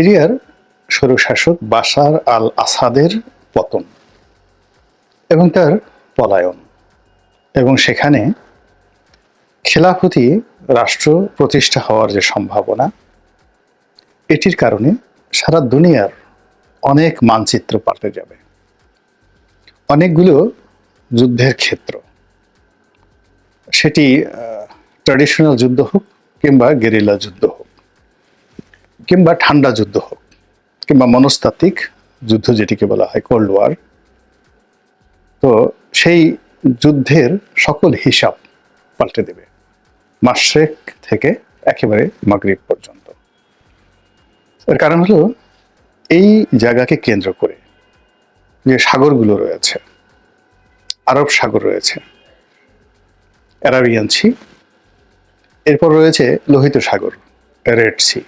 সিরিয়ার স্বৈরশাসক বাশার আল আসাদের পতন এবং তার পলায়ন। এবং সেখানে খেলাফতি রাষ্ট্র প্রতিষ্ঠা হওয়ার যে সম্ভাবনা, এটির কারণে সারা দুনিয়ার অনেক মানচিত্র পাল্টে যাবে। অনেকগুলো যুদ্ধের ক্ষেত্র। সেটি ট্র্যাডিশনাল যুদ্ধ হোক কিংবা গেরিলা যুদ্ধ কিংবা ঠান্ডা যুদ্ধ হোক, কিংবা মনস্তাত্ত্বিক যুদ্ধ যেটিকে বলা হয় কোল্ড ওয়ার তো সেই যুদ্ধের সকল হিসাব পাল্টে দেবে। মাসেক থেকে একেবারে মাগরিব পর্যন্ত। এর কারণ হলো, এই জায়গাকে কেন্দ্র করে যে সাগরগুলো রয়েছে, আরব সাগর রয়েছে, অ্যারাবিয়ান সি, এরপর রয়েছে লোহিত সাগর, রেড সি।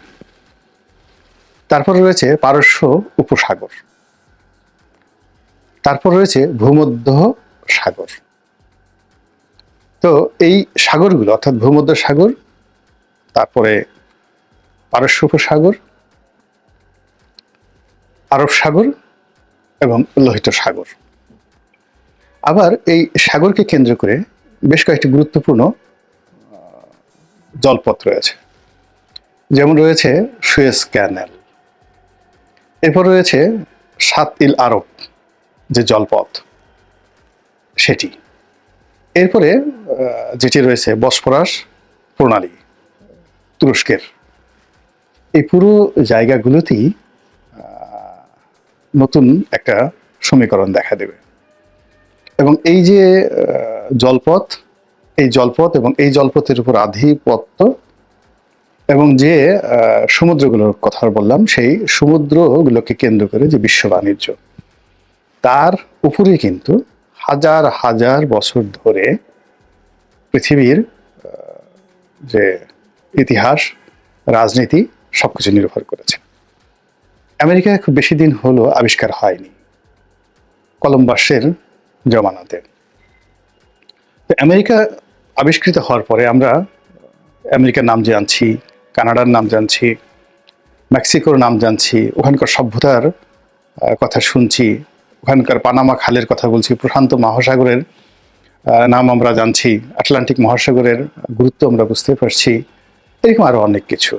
তারপর রয়েছে পারস্য উপসাগর। তারপর রয়েছে ভূমধ্য সাগর। তো এই সাগরগুলো, অর্থাৎ ভূমধ্য সাগর, তারপরে পারস্য উপসাগর, আরব সাগর এবং লোহিত সাগর। আবার এই সাগরকে কেন্দ্র করে বেশ কয়েকটি গুরুত্বপূর্ণ জলপথ রয়েছে। যেমন রয়েছে সুয়েজ ক্যানেল। এরপর রয়েছে সাত ইল আরব, যে জলপথ, সেটি। এরপরে যেটি রয়েছে বসফরাস প্রণালী, তুরস্কের। এই পুরো জায়গাগুলোতেই নতুন একটা সমীকরণ দেখা দেবে। এবং এই যে জলপথ, এই জলপথ এবং এই জলপথের উপর আধিপত্য এবং যে সমুদ্রগুলোর কথা বললাম, সেই সমুদ্রগুলোকে কেন্দ্র করে যে বিশ্ব বাণিজ্য, তার উপরে কিন্তু হাজার হাজার বছর ধরে পৃথিবীর যে ইতিহাস, রাজনীতি, সবকিছু নির্ভর করেছে। আমেরিকায় খুব বেশি দিন হলো আবিষ্কার হয়নি কলম্বাসের জমানাতে। তো আমেরিকা আবিষ্কৃত হওয়ার পরে আমরা আমেরিকার নাম জানছি কানাডার নাম জানছি, মেক্সিকোর নাম জানছি, ওখানকার সভ্যতার কথা শুনছি, ওখানকার পানামা খালের কথা বলছি, প্রশান্ত মহাসাগরের নাম আমরা জানছি, আটলান্টিক মহাসাগরের গুরুত্ব আমরা বুঝতে পারছি, এরকম আরও অনেক কিছু।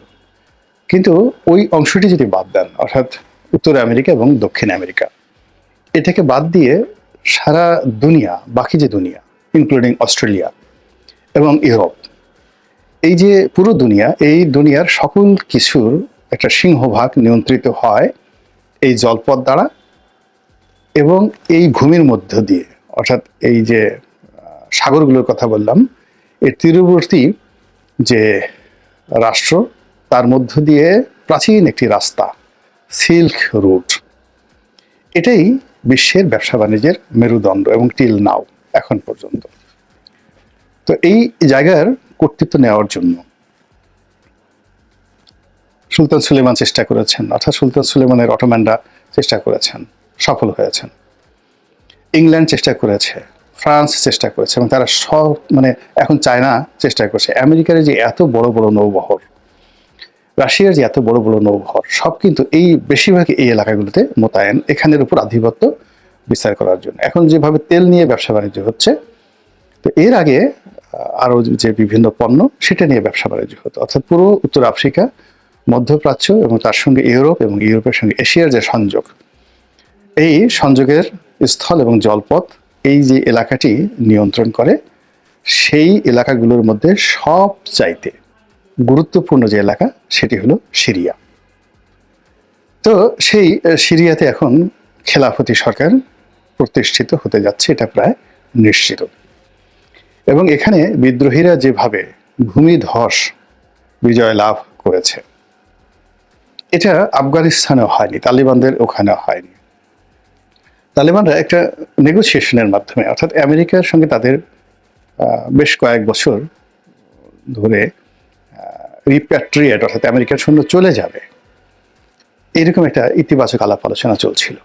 কিন্তু ওই অংশটি যদি বাদ দেন, অর্থাৎ উত্তর আমেরিকা এবং দক্ষিণ আমেরিকা এটাকে বাদ দিয়ে সারা দুনিয়া, বাকি যে দুনিয়া ইনক্লুডিং অস্ট্রেলিয়া এবং ইউরোপ এই যে পুরো দুনিয়া, এই দুনিয়ার সকল কিছুর একটা সিংহভাগ নিয়ন্ত্রিত হয় এই জলপথ দ্বারা এবং এই ভূমির মধ্য দিয়ে। অর্থাৎ এই যে সাগরগুলোর কথা বললাম, এর তীরবর্তী যে রাষ্ট্র, তার মধ্য দিয়ে প্রাচীন একটি রাস্তা, সিল্ক রুট। এটাই বিশ্বের ব্যবসা বাণিজ্যের মেরুদণ্ড এবং টিল নাও এখন পর্যন্ত। তো এই জায়গার কর্তৃত্ব নেওয়ার জন্য। সুলতান সুলেমান চেষ্টা করেছেন, অর্থাৎ সুলতান সুলেমানের অটোম্যানরা চেষ্টা করেছেন, সফল হয়েছেন। ইংল্যান্ড চেষ্টা করেছে, ফ্রান্স চেষ্টা করেছে, এবং তারা সব মানে এখন চায়না চেষ্টা করছে। আমেরিকার যে এত বড় বড় নৌবহর, রাশিয়ার যে এত বড় বড় নৌবহর, সব কিন্তু এই বেশিরভাগ এই এলাকাগুলোতে মোতায়েন, এখানের উপর আধিপত্য বিস্তার করার জন্য। এখন যেভাবে তেল নিয়ে ব্যবসা বাণিজ্য হচ্ছে, তো এর আগে আহ, আরও যে বিভিন্ন পণ্য সেটা নিয়ে ব্যবসা বাণিজ্য হতো। অর্থাৎ পুরো উত্তর আফ্রিকা মধ্যপ্রাচ্য এবং তার সঙ্গে ইউরোপ এবং ইউরোপের সঙ্গে এশিয়ার যে সংযোগ এই সংযোগের স্থল এবং জলপথ এই যে এলাকাটি নিয়ন্ত্রণ করে সেই এলাকাগুলোর মধ্যে সব চাইতে গুরুত্বপূর্ণ যে এলাকা সেটি হলো সিরিয়া। তো সেই সিরিয়াতে এখন খেলাফতি সরকার প্রতিষ্ঠিত হতে যাচ্ছে এটা প্রায় নিশ্চিত। এবং এখানে বিদ্রোহীরা যেভাবে ভূমিধস বিজয় লাভ করেছে, এটা আফগানিস্তানেও হয়নি, তালিবানদের ওখানেও হয়নি। তালিবানরা একটা নেগোসিয়েশনের মাধ্যমে, অর্থাৎ আমেরিকার সঙ্গে তাদের বেশ কয়েক বছর ধরে রিপ্যাট্রিয়েট অর্থাৎ আমেরিকার সৈন্য চলে যাবে, এরকম একটা ইতিবাচক আলাপ আলোচনা চলছিল।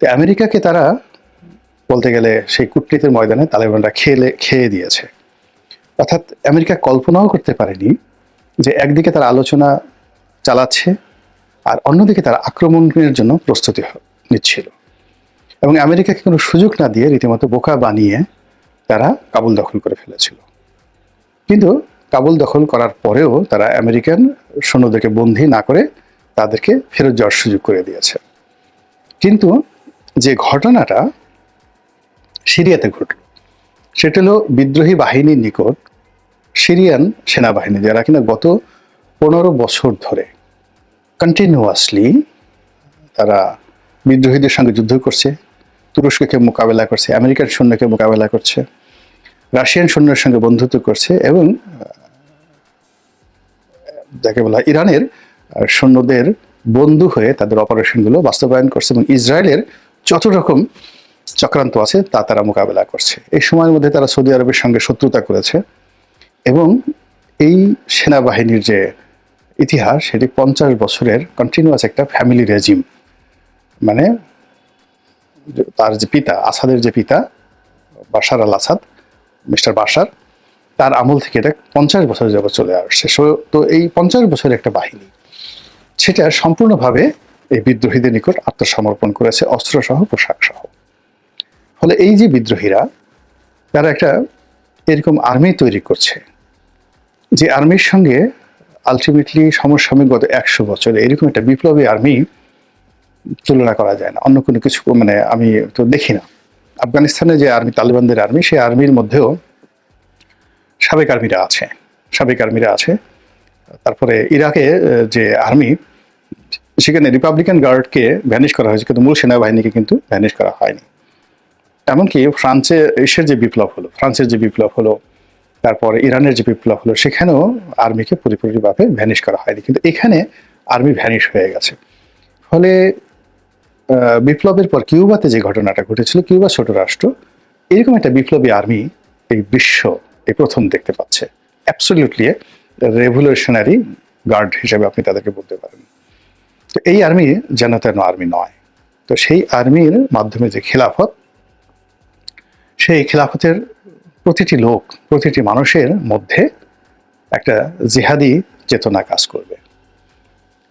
তো আমেরিকাকে তারা বলতে গেলে সেই কূটনীতির ময়দানে তালেবানরা খেলে খেয়ে দিয়েছে। অর্থাৎ আমেরিকা কল্পনাও করতে পারেনি যে একদিকে তারা আলোচনা চালাচ্ছে আর অন্যদিকে তারা আক্রমণের জন্য প্রস্তুতি নিচ্ছিল। এবং আমেরিকাকে কোনো সুযোগ না দিয়ে রীতিমতো বোকা বানিয়ে তারা কাবুল দখল করে ফেলেছিল। কিন্তু কাবুল দখল করার পরেও তারা আমেরিকান সৈন্যদেরকে বন্দী না করে তাদেরকে ফেরত যাওয়ার সুযোগ করে দিয়েছে। কিন্তু যে ঘটনাটা সিরিয়াতে ঘটল। সেটা হলো বিদ্রোহী বাহিনীর নিকট সিরিয়ান সেনাবাহিনী, যারা কিনা গত পনেরো বছর ধরে কন্টিনিউয়াসলি তারা বিদ্রোহীদের সঙ্গে যুদ্ধ করছে, তুরস্ককে মোকাবেলা করছে, আমেরিকান সৈন্যকে মোকাবেলা করছে, রাশিয়ান সৈন্যের সঙ্গে বন্ধুত্ব করছে এবং যাকে বলা ইরানের সৈন্যদের বন্ধু হয়ে তাদের অপারেশনগুলো বাস্তবায়ন করছে এবং ইসরায়েলের যত রকম চক্রান্ত আছে, তা তারা মোকাবেলা করছে। এই সময়ের মধ্যে তারা সৌদি আরবের সঙ্গে শত্রুতা করেছে এবং এই সেনাবাহিনীর যে ইতিহাস, সেটি পঞ্চাশ বছরের কন্টিনিউয়াস একটা ফ্যামিলি রেজিম মানে তার যে পিতা, আসাদের যে পিতা, Bashar al Assad, mister Bashar, তার আমল থেকে এটা পঞ্চাশ বছর যাবত চলে আসছে। সো- তো এই পঞ্চাশ বছরের একটা বাহিনী, সেটা সম্পূর্ণভাবে এই বিদ্রোহীদের নিকট আত্মসমর্পণ করেছে, অস্ত্রসহ পোশাক সহ ফলে এই যে বিদ্রোহীরা, তারা একটা এরকম আর্মি তৈরি করছে। যে আর্মির সঙ্গে আলটিমেটলি সমসাময়িক গত একশো বছরে এরকম একটা বিপ্লবী আর্মি তুলনা করা যায় না। অন্য কোনো কিছু মানে আমি তো দেখি না। আফগানিস্তানে যে আর্মি তালিবানদের আর্মি সেই আর্মির মধ্যেও সাবেক আর্মিরা আছে। সাবেক আর্মিরা আছে। তারপরে ইরাকে যে আর্মি সেখানে রিপাবলিকান গার্ডকে ভ্যানিশ করা হয়েছে, কিন্তু মূল সেনাবাহিনীকে কিন্তু ভ্যানিশ করা হয়নি। এমনকি ফ্রান্সে এসের যে বিপ্লব হলো, ফ্রান্সের যে বিপ্লব হলো, তারপরে ইরানের যে বিপ্লব হলো, সেখানেও আর্মিকে পরিপূর্ণভাবে ভ্যানিশ করা হয়নি। কিন্তু এখানে আর্মি ভ্যানিশ হয়ে গেছে। ফলে বিপ্লবের পর কিউবাতে যে ঘটনাটা ঘটেছিল, কিউবা ছোট রাষ্ট্র, এরকম একটা বিপ্লবী আর্মি এই বিশ্ব, এই প্রথম দেখতে পাচ্ছে। অ্যাবসলিউটলি রেভলিউশনারি গার্ড হিসেবে আপনি তাদেরকে বলতে পারেন। তো এই আর্মি যেন তেন আর্মি নয়। তো সেই আর্মির মাধ্যমে যে খেলাফত সেই খেলাফতের প্রতিটি লোক, প্রতিটি মানুষের মধ্যে একটা জিহাদি চেতনা কাজ করবে।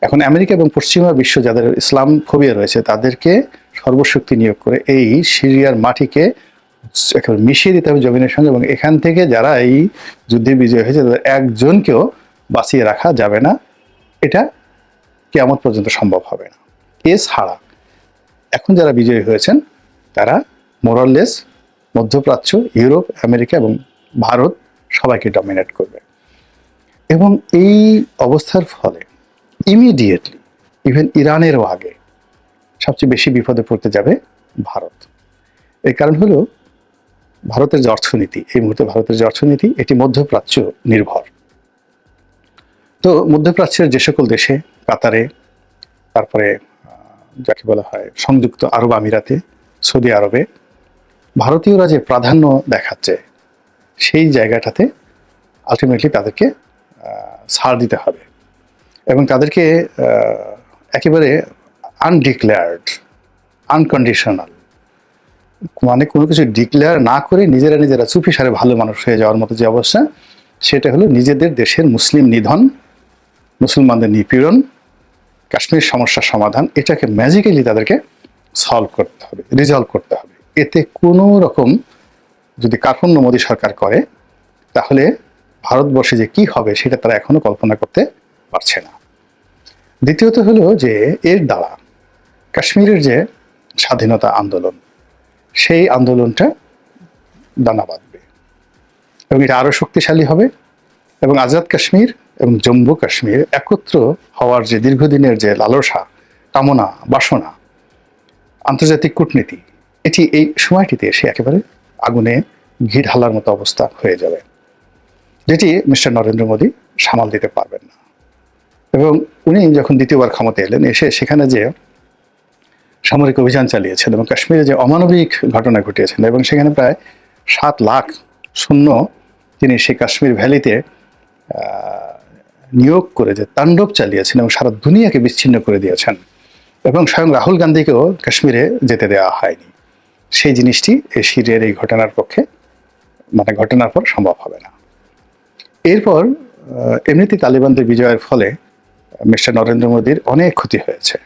এখন আমেরিকা এবং পশ্চিমা বিশ্ব যাদের ইসলাম ফোবিয়া রয়েছে, তাদেরকে সর্বশক্তি নিয়োগ করে এই সিরিয়ার মাটিকে একেবারে মিশিয়ে দিতে হবে জমিনের সঙ্গে এবং এখান থেকে যারা এই যুদ্ধে বিজয় হয়েছে, তাদের একজনকেও বাঁচিয়ে রাখা যাবে না। এটা কেমন পর্যন্ত সম্ভব হবে না। এছাড়া এখন যারা বিজয়ী হয়েছেন, তারা মোরাললেস মধ্যপ্রাচ্য, ইউরোপ, আমেরিকা এবং ভারত সবাইকে ডমিনেট করবে। এবং এই অবস্থার ফলে ইমিডিয়েটলি ইভেন ইরানেরও আগে সবচেয়ে বেশি বিপদে পড়তে যাবে ভারত। এর কারণ হলো ভারতের যে অর্থনীতি, এই মুহূর্তে ভারতের যে অর্থনীতি, এটি মধ্যপ্রাচ্য নির্ভর। তো মধ্যপ্রাচ্যের যে সকল দেশে, কাতারে, তারপরে যাকে বলা হয় সংযুক্ত আরব আমিরাতে, সৌদি আরবে ভারতীয়রা যে প্রাধান্য দেখাচ্ছে, সেই জায়গাটাতে আলটিমেটলি তাদেরকে ছাড় দিতে হবে। এবং তাদেরকে একেবারে আনডিক্লেয়ার্ড আনকন্ডিশনাল মানে কোনো কিছু ডিক্লেয়ার না করে নিজেরা নিজেরা চুপি সারে ভালো মানুষ হয়ে যাওয়ার মতো যে অবস্থা, সেটা হলো নিজেদের দেশের মুসলিম নিধন, মুসলমানদের নিপীড়ন, কাশ্মীর সমস্যার সমাধান, এটাকে ম্যাজিক্যালি তাদেরকে সলভ করতে হবে রিজলভ করতে হবে। এতে কোনো রকম যদি কার্পণ্য মোদী সরকার করে, তাহলে ভারতবর্ষে যে কি হবে সেটা তারা এখনও কল্পনা করতে পারছে না। দ্বিতীয়ত হলো যে এর দ্বারা কাশ্মীরের যে স্বাধীনতা আন্দোলন, সেই আন্দোলনটা দানা বাঁধবে। এবং এটা আরও শক্তিশালী হবে এবং আজাদ কাশ্মীর এবং জম্মু কাশ্মীর একত্র হওয়ার যে দীর্ঘদিনের যে লালসা, কামনা, বাসনা, আন্তর্জাতিক কূটনীতি এটি এই সময়টিতে এসে একেবারে আগুনে ঘি ঢালার মতো অবস্থা হয়ে যাবে, যেটি মিস্টার নরেন্দ্র মোদী সামাল দিতে পারবেন না। এবং উনি যখন দ্বিতীয়বার ক্ষমতা এলেন, এসে সেখানে যে সামরিক অভিযান চালিয়েছেন এবং কাশ্মীরে যে অমানবিক ঘটনা ঘটিয়েছেন, এবং সেখানে প্রায় সাত লাখ শূন্য তিনি সেই কাশ্মীর ভ্যালিতে নিয়োগ করে যে তাণ্ডব চালিয়েছেন এবং সারা দুনিয়াকে বিচ্ছিন্ন করে দিয়েছেন, এবং স্বয়ং রাহুল গান্ধীকেও কাশ্মীরে যেতে দেওয়া হয়নি। সেই জিনিসটি সিরিয়ার এই ঘটনার পক্ষে মানে ঘটনার পর সম্ভব হবে না। এরপর আহ, এমনিতেই তালিবানদের বিজয়ের ফলে মিস্টার নরেন্দ্র মোদীর অনেক ক্ষতি হয়েছে।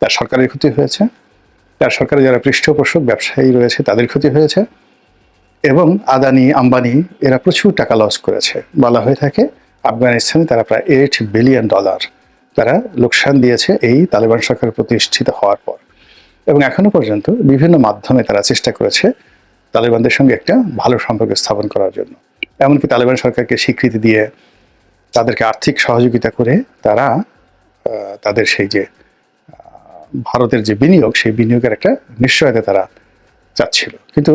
তার সরকারের ক্ষতি হয়েছে। তার সরকারে যারা পৃষ্ঠপোষক ব্যবসায়ী রয়েছে তাদের ক্ষতি হয়েছে। এবং আদানি আম্বানি এরা প্রচুর টাকা লস করেছে। বলা হয়ে থাকে আফগানিস্তানে তারা প্রায় এইট বিলিয়ন ডলার তারা লোকসান দিয়েছে এই তালেবান সরকার প্রতিষ্ঠিত হওয়ার পর। এবং এখনও পর্যন্ত বিভিন্ন মাধ্যমে তারা চেষ্টা করেছে তালেবানদের সঙ্গে একটা ভালো সম্পর্ক স্থাপন করার জন্য। এমনকি তালেবান সরকারকে স্বীকৃতি দিয়ে তাদেরকে আর্থিক সহযোগিতা করে তারা তাদের সেই যে ভারতের যে বিনিয়োগ, সেই বিনিয়োগের একটা নিশ্চয়তা তারা চাচ্ছিল। কিন্তু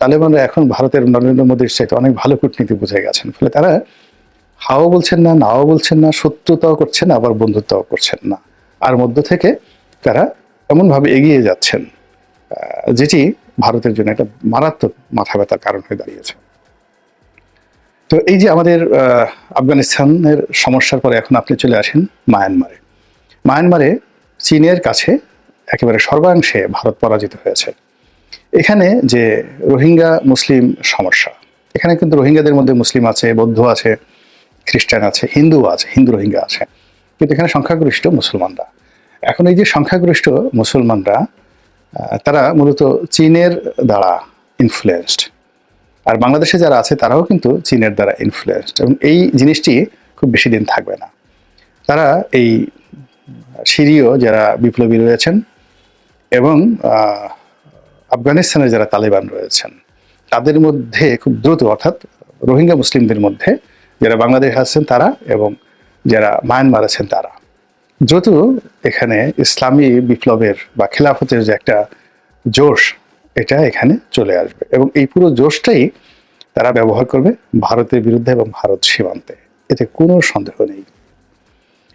তালেবানরা এখন ভারতের নরেন্দ্র মোদীর চাইতে অনেক ভালো কূটনীতি বুঝে গেছেন। ফলে তারা হাও বলছেন না, নাও বলছেন না, শত্রুতাও করছেন আবার বন্ধুত্বও করছেন না। আর মধ্য থেকে তারা এমনভাবে এগিয়ে যাচ্ছেন যেটি ভারতের জন্য একটা মারাত্মক মাথা ব্যথার কারণ হয়ে দাঁড়িয়েছে। তো এই যে আমাদের আফগানিস্তানের সমস্যার পরে এখন আপনি চলে আসেন মায়ানমারে। মায়ানমারে চীনের কাছে একেবারে সর্বাংশে ভারত পরাজিত হয়েছে। এখানে যে রোহিঙ্গা মুসলিম সমস্যা, এখানে কিন্তু রোহিঙ্গাদের মধ্যে মুসলিম আছে, বৌদ্ধ আছে, খ্রিস্টান আছে হিন্দু আছে, হিন্দু রোহিঙ্গা আছে, কিন্তু এখানে সংখ্যাগরিষ্ঠ মুসলমানরা। এখন এই যে সংখ্যাগরিষ্ঠ মুসলমানরা তারা মূলত চীনের দ্বারা ইনফ্লুয়েসড আর বাংলাদেশে যারা আছে, তারাও কিন্তু চীনের দ্বারা ইনফ্লুয়েসড এবং এই জিনিসটি খুব বেশি দিন থাকবে না। তারা এই সিরীয় যারা বিপ্লবী রয়েছেন এবং আফগানিস্তানের যারা তালেবান রয়েছেন, তাদের মধ্যে খুব দ্রুত, অর্থাৎ রোহিঙ্গা মুসলিমদের মধ্যে যারা বাংলাদেশ আছেন তারা এবং যারা মায়ানমার আছেন তারা। দ্রুত এখানে ইসলামী বিপ্লবের বা খেলাফতের যে একটা জোশ, এটা এখানে চলে আসবে এবং এই পুরো জোশটাই তারা ব্যবহার করবে ভারতের বিরুদ্ধে এবং ভারত সীমান্তে। এতে কোনো সন্দেহ নেই।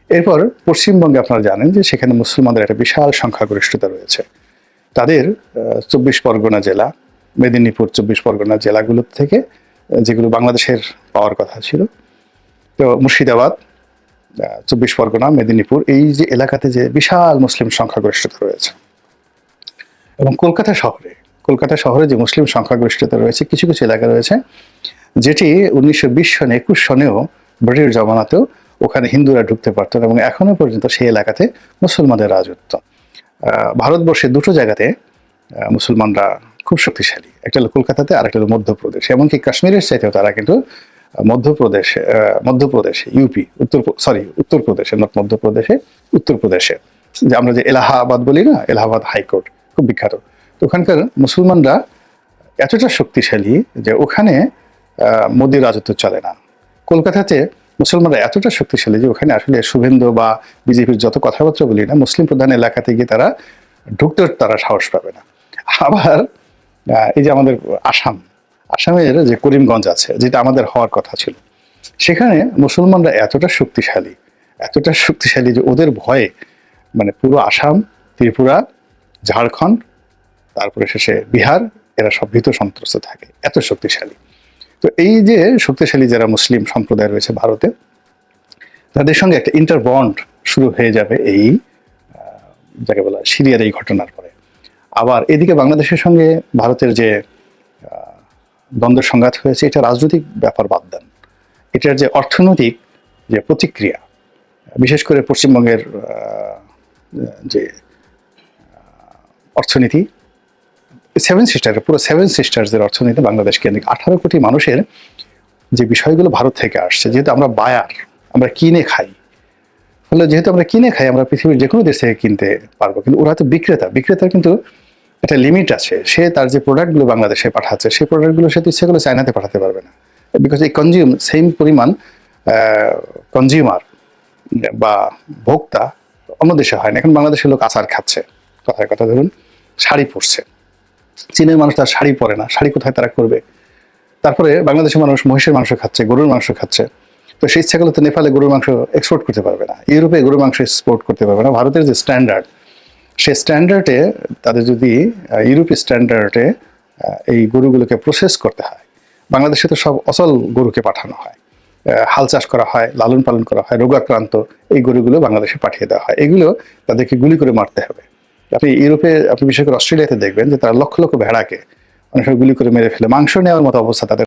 এরপর পশ্চিমবঙ্গে আপনারা জানেন যে সেখানে মুসলমানদের একটা বিশাল সংখ্যাগরিষ্ঠতা রয়েছে। তাদের চব্বিশ পরগনা জেলা, মেদিনীপুর চব্বিশ পরগনা জেলাগুলো থেকে যেগুলো বাংলাদেশের পাওয়ার কথা ছিল, তো মুর্শিদাবাদ চব্বিশ পরগনা, মেদিনীপুর, এই যে এলাকাতে যে বিশাল মুসলিম সংখ্যাগরিষ্ঠতা রয়েছে। এবং কলকাতা শহরে কলকাতা শহরে যে মুসলিম সংখ্যাগরিষ্ঠতা রয়েছে, কিছু কিছু এলাকা রয়েছে, যেটি উনিশশো বিশ সনে, একুশ সনেও ব্রিটিশ জমানাতেও ওখানে হিন্দুরা ঢুকতে পারতেন এবং এখনও পর্যন্ত সেই এলাকাতে মুসলমানদের রাজত্ব। ভারতবর্ষে দুটো জায়গাতে মুসলমানরা খুব শক্তিশালী। একটা হলো কলকাতাতে আর একটা হলো মধ্যপ্রদেশ। এমনকি কাশ্মীরের চাইতেও তারা কিন্তু মধ্যপ্রদেশে মধ্যপ্রদেশে ইউপি উত্তর সরি উত্তরপ্রদেশে নট মধ্যপ্রদেশে, উত্তরপ্রদেশে। যে আমরা যে এলাহাবাদ বলি না, এলাহাবাদ হাইকোর্ট খুব বিখ্যাত। তো ওখানকার মুসলমানরা এতটা শক্তিশালী যে ওখানে মোদির রাজত্ব চলে না। কলকাতাতে মুসলমানরা এতটা শক্তিশালী যে ওখানে আসলে শুভেন্দু বা বিজেপির যত কথাবার্তা বলি না, মুসলিম প্রধান এলাকাতে গিয়ে তারা ঢুকতে, তারা সাহস পাবে না। আবার এই যে আমাদের আসাম আসামের যে করিমগঞ্জ আছে, যেটা আমাদের হওয়ার কথা ছিল, সেখানে মুসলমানরা এতটা শক্তিশালী এতটা শক্তিশালী যে ওদের ভয়ে মানে পুরো আসাম, ত্রিপুরা, ঝাড়খণ্ড, তারপরে শেষে বিহার, এরা সব ভীত সন্ত্রস্ত থাকে, এত শক্তিশালী। তো এই যে শক্তিশালী যারা মুসলিম সম্প্রদায় রয়েছে ভারতে, তাদের সঙ্গে একটা ইন্টার বন্ড শুরু হয়ে যাবে এই যাকে বলা সিরিয়ার এই ঘটনার পরে। আবার এদিকে বাংলাদেশের সঙ্গে ভারতের যে দ্বন্দ্ব সংঘাত হয়েছে, এটা রাজনৈতিক ব্যাপার বাদ দেন। এটার যে অর্থনৈতিক যে প্রতিক্রিয়া, বিশেষ করে পশ্চিমবঙ্গের যে, অর্থনীতি সেভেন সিস্টার পুরো সেভেন সিস্টার্সদের অর্থনীতি বাংলাদেশ কেন্দ্রিক আঠারো কোটি মানুষের যে বিষয়গুলো ভারত থেকে আসছে, যেহেতু আমরা বায়ার, আমরা কিনে খাই, ফলে যেহেতু আমরা কিনে খাই, আমরা পৃথিবীর যে কোনো দেশ থেকে কিনতে পারব, কিন্তু ওরা তো বিক্রেতা বিক্রেতার কিন্তু একটা লিমিট আছে। সে তার যে প্রোডাক্টগুলো বাংলাদেশে পাঠাচ্ছে, সেই প্রোডাক্টগুলো সে তো ইচ্ছে চায়নাতে পাঠাতে পারবে না। বিকজ এই কনজিউম সেম পরিমাণ কনজিউমার বা ভোক্তা অন্য দেশে হয় না। এখন বাংলাদেশের লোক আচার খাচ্ছে। কথায় কথা ধরুন, শাড়ি পরছে। চীনের মানুষ তার শাড়ি পরে না। শাড়ি কোথায় তারা করবে? তারপরে বাংলাদেশের মানুষ মহিষের মাংস খাচ্ছে, গরুর মাংস খাচ্ছে। তো সেই ইচ্ছা করলে তো নেপালে গরুর মাংস এক্সপোর্ট করতে পারবে না। ইউরোপে গরুর মাংস এক্সপোর্ট করতে পারবে না। ভারতের যে স্ট্যান্ডার্ড সে স্ট্যান্ডার্ডে তাদের যদি আহ, ইউরোপীয় স্ট্যান্ডার্ডে এই গরুগুলোকে প্রসেস করতে হয় বাংলাদেশে তো সব অচল গরুকে পাঠানো হয়। হাল চাষ করা হয় লালন পালন করা হয় রোগাক্রান্ত এই গরুগুলো বাংলাদেশে পাঠিয়ে দেওয়া হয়। এগুলো তাদেরকে গুলি করে মারতে হবে। আপনি ইউরোপে আপনি বিশেষ করে অস্ট্রেলিয়াতে দেখবেন যে তারা লক্ষ লক্ষ ভেড়াকে অনেক গুলি করে মেরে ফেলে। মাংস নেওয়ার মতো অবস্থা তাদের